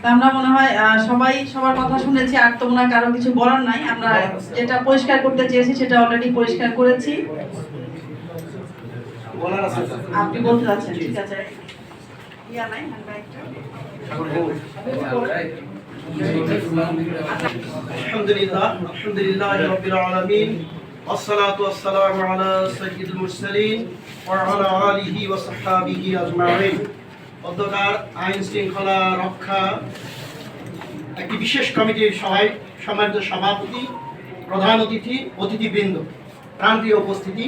তা আমরা মনে হয় আহ, সবাই সবার কথা শুনেছি আর তো মনে হয় কারো কিছু বলার নাই আমরা যেটা পরিষ্কার করতে চেয়েছি সেটা অলরেডি পরিষ্কার করেছি বলার আছে আপনি বলতে যাচ্ছেন ঠিক আছে ইয়া নাই হ্যান্ডব্যাগটা الحمد لله الحمد لله رب العالمين والصلاة والسلام على سيد المرسلين وعلى آله وصحابه أجمعين অধ্যকার আইন শৃঙ্খলা রক্ষা। একটি বিশেষ কমিটির সহায় সম্মানিত সভাপতি, প্রধান অতিথি, অতিথিবৃন্দ, প্রান্তীয় উপস্থিতি,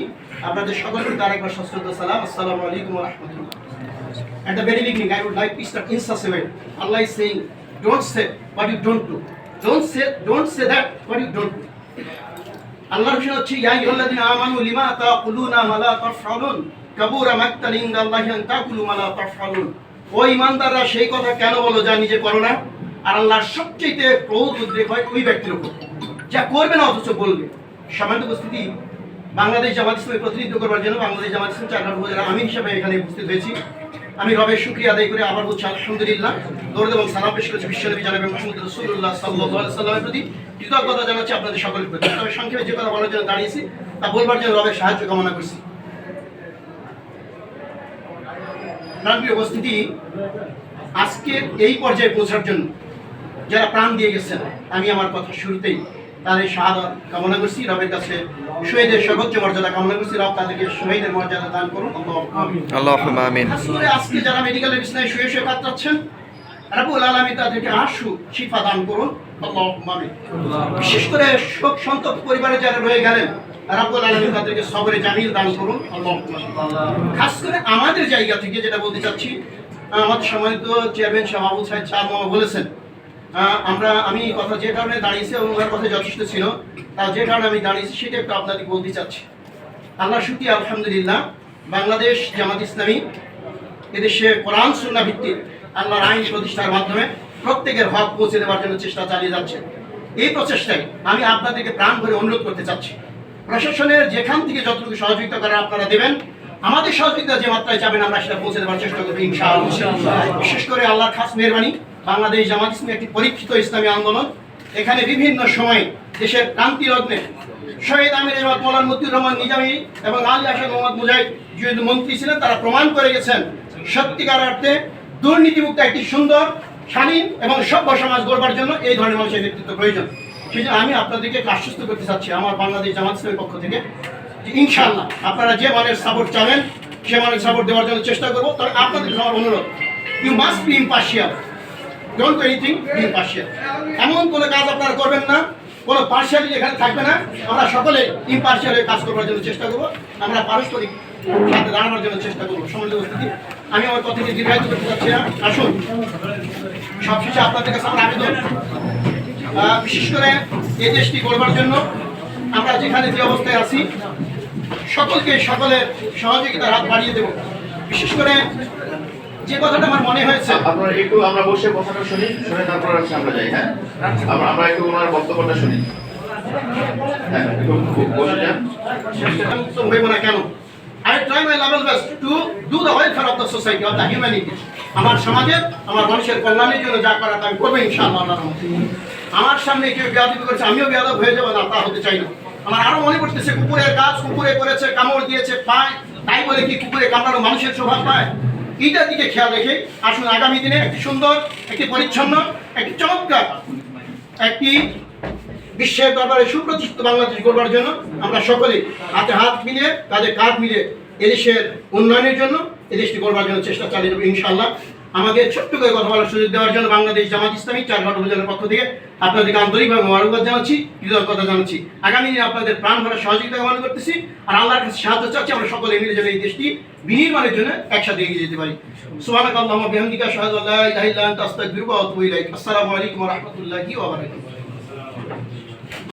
আপনাদের সকলকে তার একবার সশ্রদ্ধ সালাম। আসসালামু আলাইকুম রহমতুল্লাহ. আল্লাহর বিষয় হচ্ছে, ইয়া আইয়ুহাল্লাযিনা আমানু লিমা তাকুলুনা তাফআলুন? কাবুরা মাকতান ইনদাল্লাহি আন তাকুলু মা লা তাফআলুন। ও ইমানদাররা সেই কথা কেন বলো যা নিজে করো না? আর আল্লাহর সবচেয়ে ক্রোধ উদ্রেক হয় ওই ব্যক্তির উপর। যা করবে না অথচ বলবে। সামান্য উপস্থিতি বাংলাদেশ জামাত ইসলামের প্রতিনিধিত্ব করবার জন্য বাংলাদেশ জামাত ইসলাম চারঘাট উপজেলা আমি হিসাবে এখানে উপস্থিত হয়েছি। আমি রবের শুক্রিয়া আদায় করে আবার বলছি, আলহামদুলিল্লাহ। দৌড় এবং সালাম পেশ করেছি বিশ্বনবী জানাবেন মোহাম্মদ রসুল্লাহ সাল্লাহ সাল্লামের প্রতি। কৃতজ্ঞতা জানাচ্ছি আপনাদের সকলের প্রতি। তবে সংক্ষেপে যে কথা বলার জন্য দাঁড়িয়েছি, তা বলবার জন্য রবের সাহায্য কামনা করছি। প্রান্তীয় উপস্থিতি আজকের এই পর্যায়ে পৌঁছার জন্য যারা প্রাণ দিয়ে গেছেন আমি আমার কথা শুরুতেই তাদের শাহাদত কামনা করছি। রবের কাছে শহীদের সর্বোচ্চ মর্যাদা কামনা করছি। রব তাদেরকে শহীদের মর্যাদা দান করুন। আল্লাহুম্মা আমিন। করে আজকে যারা মেডিকেলের বিছনায় শুয়ে শুয়ে কাতরাচ্ছেন রাবুল আলামিন তাদেরকে আশু শিফা দান করুন। আমিন। বিশেষ করে শোক সন্তপ্ত পরিবারে যারা রয়ে গেলেন রাবুল আলামিন তাদেরকে সবরে জামিল দান করুন খাস করে আমাদের জায়গা থেকে যেটা বলতে চাচ্ছি আমাদের সম্মানিত চেয়ারম্যান সাহেব সাহেব চার মামা বলেছেন আমরা, আমি কথা যে কারণে দাঁড়িয়েছি এবং কথা যথেষ্ট ছিল তা যে কারণে আমি দাঁড়িয়েছি সেটা একটু আপনাদের বলতে চাচ্ছি। আল্লাহ শুক্রিয়া, আলহামদুলিল্লাহ, বাংলাদেশ জামাত ইসলামী, এদেশে কোরআন সুন্না ভিত্তিক আল্লাহর আইন প্রতিষ্ঠার মাধ্যমে প্রত্যেকের হক পৌঁছে দেওয়ার জন্য চেষ্টা চালিয়ে যাচ্ছে। এই প্রচেষ্টায় আমি আপনাদেরকে প্রাণ ভরে অনুরোধ করতে চাচ্ছি। প্রশাসনের যেখান থেকে যতটুকু সহযোগিতা করার আপনারা দেবেন আমাদের সহযোগিতা যে মাত্রায় যাবেন আমরা সেটা পৌঁছে দেওয়ার চেষ্টা করব ইনশাআল্লাহ। বিশেষ করে আল্লাহর খাস মেহরবানি বাংলাদেশ জামাত ইসলামী একটি পরীক্ষিত ইসলামী আন্দোলন। এখানে বিভিন্ন সময় দেশের ক্রান্তি লগ্নে শহীদ আমির এবার মৌলান মতিউর রহমান নিজামী এবং আলী আসাদ মোহাম্মদ মুজাহিদ যেহেতু মন্ত্রী ছিলেন তারা প্রমাণ করে গেছেন সত্যিকার অর্থে দুর্নীতিমুক্ত একটি সুন্দর স্বাধীন এবং সভ্য সমাজ গড়বার জন্য এই ধরনের মানুষের নেতৃত্ব প্রয়োজন। সেই আমি আপনাদেরকে আশ্বস্ত করতে চাচ্ছি আমার বাংলাদেশ জামাত ইসলামের পক্ষ থেকে, যে ইনশাআল্লাহ আপনারা যে মানের সাপোর্ট চাবেন, সে মানের সাপোর্ট দেওয়ার জন্য চেষ্টা করব। তবে আপনাদের আমার অনুরোধ you must be impartial don't do anything be partial এমন কোনো কাজ আপনারা করবেন না, কোনো পার্শিয়ালিটি এখানে থাকবে না। আমরা সকলে ইম্পার্শিয়াল কাজ করবার জন্য চেষ্টা করব। আমরা পারস্পরিক সাথে দাঁড়ানোর জন্য চেষ্টা করব। সমাজের উপস্থিতি, আমি আমার কথাকে দীর্ঘায়িত করতে চাচ্ছি না। আসুন, সবশেষে আপনাদের কাছে আমার আবেদন। বিশেষ করে এই দেশটি গড়বার জন্য আমরা যেখানে যে অবস্থায় আছি সকলকে সকলের সহযোগিতার হাত বাড়িয়ে দেব। বিশেষ করে যে কথাটা আমার মনে হয়েছে আপনারা একটু আমরা বসে কথাটা শুনি শুনে তারপর হচ্ছে আমরা যাই হ্যাঁ? আমরা আমরা একটু ওনার বক্তব্যটা শুনি। হ্যাঁ একটু বসে যান। হইব না কেন? I try my level best to do the welfare of the society of the humanity আমার সমাজের, আমার মানুষের কল্যাণের জন্য যা করার তা আমি করব ইনশাআল্লাহ। আমার সামনে কেউ বেয়াদবি করেছে, আমিও বেয়াদব হয়ে যাব না, তা হতে চাই না। আমার আরও মনে পড়তেছে, কুকুরের কাজ কুকুরে করেছে, কামড় দিয়েছে, পায়। তাই বলে কি কুকুরে কামড়ানো মানুষের স্বভাব পায়? এইটার দিকে খেয়াল রেখে আসুন, আগামী দিনে একটি সুন্দর, একটি পরিচ্ছন্ন, একটি চমৎকার, একটি বিশ্বের দরবারে সুপ্রতিষ্ঠিত বাংলাদেশ গড়বার জন্য আমরা সকলে হাতে হাত মিলিয়ে কাঁধে কাঁধ মিলিয়ে এদেশের উন্নয়নের জন্য এদেশটি করবার জন্য চেষ্টা চালিয়ে যাব ইনশাল্লাহ আমাকে ছোট্ট করে কথা বলার সুযোগ দেওয়ার জন্য বাংলাদেশ জামাত ইসলামী চারঘাট উপজেলার পক্ষ থেকে আপনাদেরকে আন্তরিকভাবে মোবারকবাদ জানাচ্ছি, কৃতজ্ঞতা জানাচ্ছি। আগামী দিনে আপনাদের প্রাণ ভরা সহযোগিতা কামনা করতেছি আর আল্লাহর কাছে সাহায্য চাচ্ছি আমরা সকলে মিলে যেন এই দেশটি বিনির্মাণের জন্য একসাথে এগিয়ে যেতে পারি। সুবহানাকাল্লাহুম্মা বিহামদিকা আশহাদু আল্লা ইলাহা ইল্লা আনতা আস্তাগফিরুকা ওয়া আতুবু ইলাইক। আসসালামু আলাইকুম রাহমাতুল্লাহি